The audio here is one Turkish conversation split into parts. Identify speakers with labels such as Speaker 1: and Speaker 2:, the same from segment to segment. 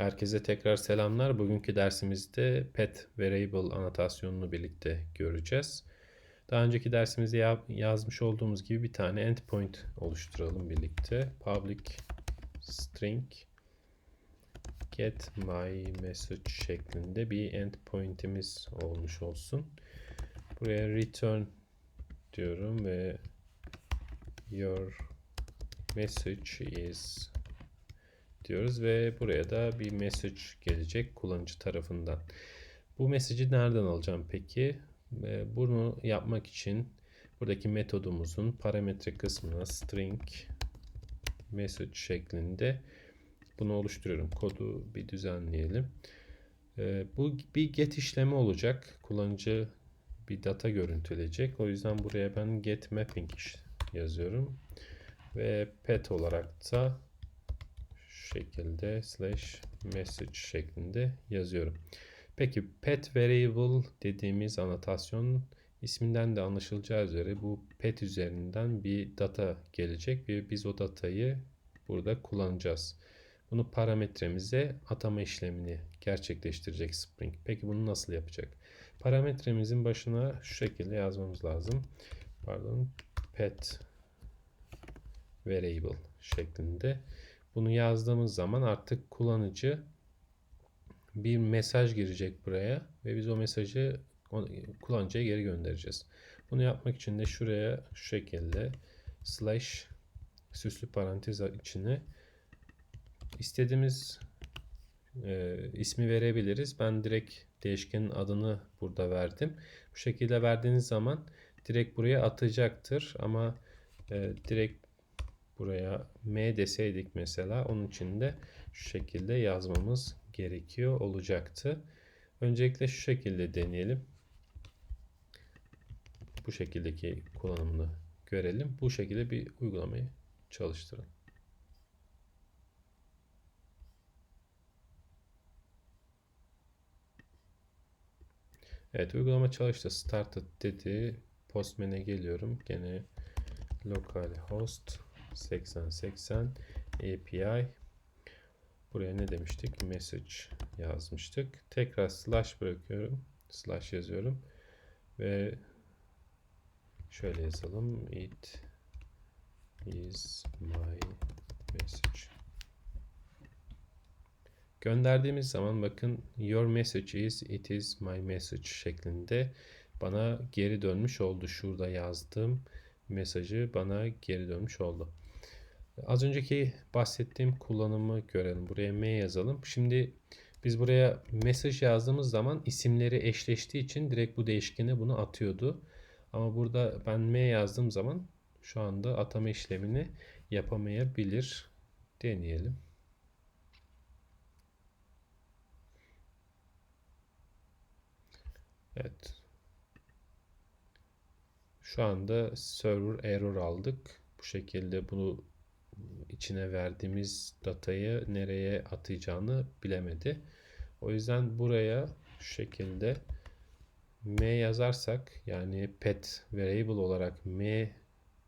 Speaker 1: Herkese tekrar selamlar. Bugünkü dersimizde pet variable anotasyonunu birlikte göreceğiz. Daha önceki dersimizde ya- yazmış olduğumuz gibi bir tane endpoint oluşturalım birlikte. Public string get my message şeklinde bir endpoint'imiz olmuş olsun. Buraya return diyorum ve your message is diyoruz ve buraya da bir message gelecek kullanıcı tarafından. Bu mesajı nereden alacağım peki? Ee, Bunu yapmak için buradaki metodumuzun parametre kısmına string message şeklinde bunu oluşturuyorum. Kodu bir düzenleyelim. Ee, Bu bir get işlemi olacak. Kullanıcı bir data görüntüleyecek. O yüzden buraya ben get mapping yazıyorum. Ve pet olarak da şekilde slash message şeklinde yazıyorum. Peki pet variable dediğimiz anotasyon isminden de anlaşılacağı üzere bu pet üzerinden bir data gelecek ve biz o datayı burada kullanacağız. Bunu parametremize atama işlemini gerçekleştirecek Spring. Peki bunu nasıl yapacak? Parametremizin başına şu şekilde yazmamız lazım. Pardon, pet variable şeklinde. Bunu yazdığımız zaman artık kullanıcı bir mesaj girecek buraya ve biz o mesajı kullanıcıya geri göndereceğiz. Bunu yapmak için de şuraya şu şekilde slash süslü parantez içine istediğimiz e, ismi verebiliriz. Ben direkt değişkenin adını burada verdim. Bu şekilde verdiğiniz zaman direkt buraya atacaktır ama e, direkt buraya m deseydik mesela onun için de şu şekilde yazmamız gerekiyor olacaktı. Öncelikle şu şekilde deneyelim. Bu şekildeki kullanımını görelim. Bu şekilde bir uygulamayı çalıştırın. Evet uygulama çalıştı. Started dedi. Postman'e geliyorum. Gene localhost 8080 API buraya ne demiştik? Message yazmıştık. Tekrar slash bırakıyorum. Slash yazıyorum. Ve şöyle yazalım. It is my message. Gönderdiğimiz zaman bakın your message is it is my message şeklinde bana geri dönmüş oldu. Şurada yazdığım mesajı bana geri dönmüş oldu. Az önceki bahsettiğim kullanımı görelim. Buraya M yazalım. Şimdi biz buraya mesaj yazdığımız zaman isimleri eşleştiği için direkt bu değişkene bunu atıyordu. Ama burada ben M yazdığım zaman şu anda atama işlemini yapamayabilir. Deneyelim. Evet. Şu anda server error aldık. Bu şekilde bunu içine verdiğimiz datayı nereye atacağını bilemedi. O yüzden buraya şu şekilde m yazarsak yani pet variable olarak m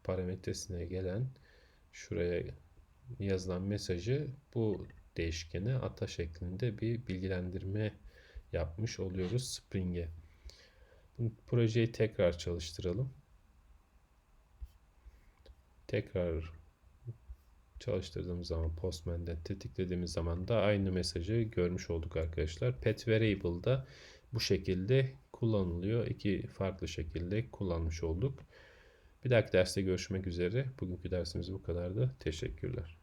Speaker 1: parametresine gelen şuraya yazılan mesajı bu değişkene ata şeklinde bir bilgilendirme yapmış oluyoruz Spring'e. Projeyi tekrar çalıştıralım. Tekrar çalıştırdığımız zaman Postman'de tetiklediğimiz zaman da aynı mesajı görmüş olduk arkadaşlar. Pet Variable'da bu şekilde kullanılıyor. İki farklı şekilde kullanmış olduk. Bir dahaki derste görüşmek üzere. Bugünkü dersimiz bu kadardı. Teşekkürler.